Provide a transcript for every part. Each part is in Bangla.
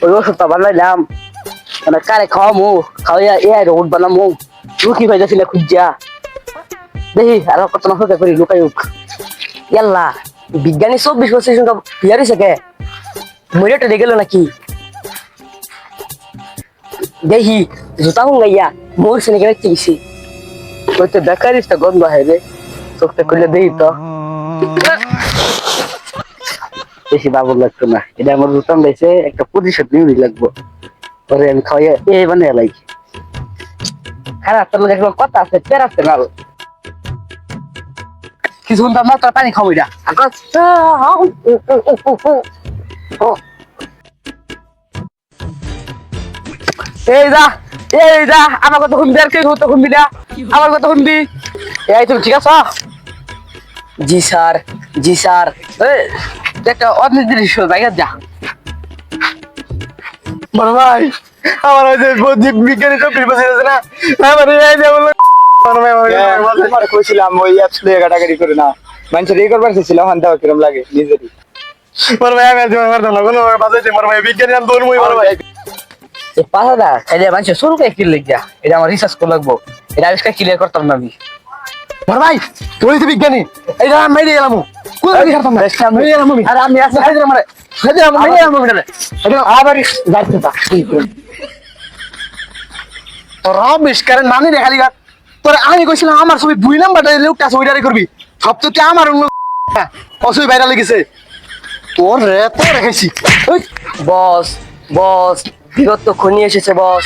ওই ওষুধটা বানাইলাম। মানে কারে খাওয়ামু? খাওয়াইয়া এ ওট বানামু। রুটি ভাইজাছি না দেখি, আর কত না হোক করি লুকাই উক ইয়াল্লা, বিজ্ঞানী চব্বিশ বছর সঙ্গে বিয়ারি থাকে মরিয়াটা দেখে গেল নাকি? দেখি, জুতা হুঙ্গাইয়া মোর শুনে গেলে চিকিসি ওই তো বেকারিস গন্ধ হয় রে। চোখটা করলে দেখি তো। বেশি বাবুর লাগতো না। এটা আমার রুটান দিয়েছে একটা প্রতিশোধ নিয়ে লাগবো। পরে আমি খাওয়াই এ বানিয়ে লাই। খারাপ তোর দেখলাম কথা আছে পের না কিছু তো মাত্র পানি খাব এটা। এই যা এই যা, আমার কথা শুনবি আর কেউ কথা শুনবি না? আমার কথা শুনবি? এই, তুমি ঠিক আছো? জি, স্যার জি, স্যার। একটা যা। বড় ভাই আমার ওই যে বিজ্ঞানী তো প্রিপাস আছে না আমার এই যে বলল বড় ভাই আমার তোমার কইছিলাম ওই করে না মানুষের এই করবার হান দেওয়া কিরম লাগে নিজেরই। বড় ভাই আমি আজকে কোনো বাজাইছে বড় ভাই বিজ্ঞানী আমি বড় ভাই। মানুষ শুরু করে কি লিখা এটা আমার রিসার্চ করে লাগবো। এটা আবিষ্কার ক্লিয়ার করতাম না আমি। বড় ভাই তুই তো বিজ্ঞানী এই যে আমি মেরে গেলাম। আমি এটা তা কইছিলাম আমার ছবি দুই নাম্বারটা লোকটা ছবিটারে করবি। সব তো আমার অন্য অসুবি বাইরে লেগেছে তোর রে তোর রেখেছি বস বস বিগত তো খনি এসেছে বস।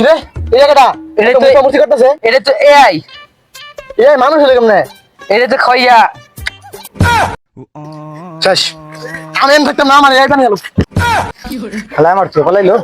রে? এই জায়গাটা? এটা এটা তো- তো মূর্তি করতেছে? এটা তো এআই মানুষ হলে কেমনে? এটা তো খাইয়া। শেষ আমি থাকতাম না আমার এটা নিয়ে গেল খেলায় মারছে চোখ লাইলো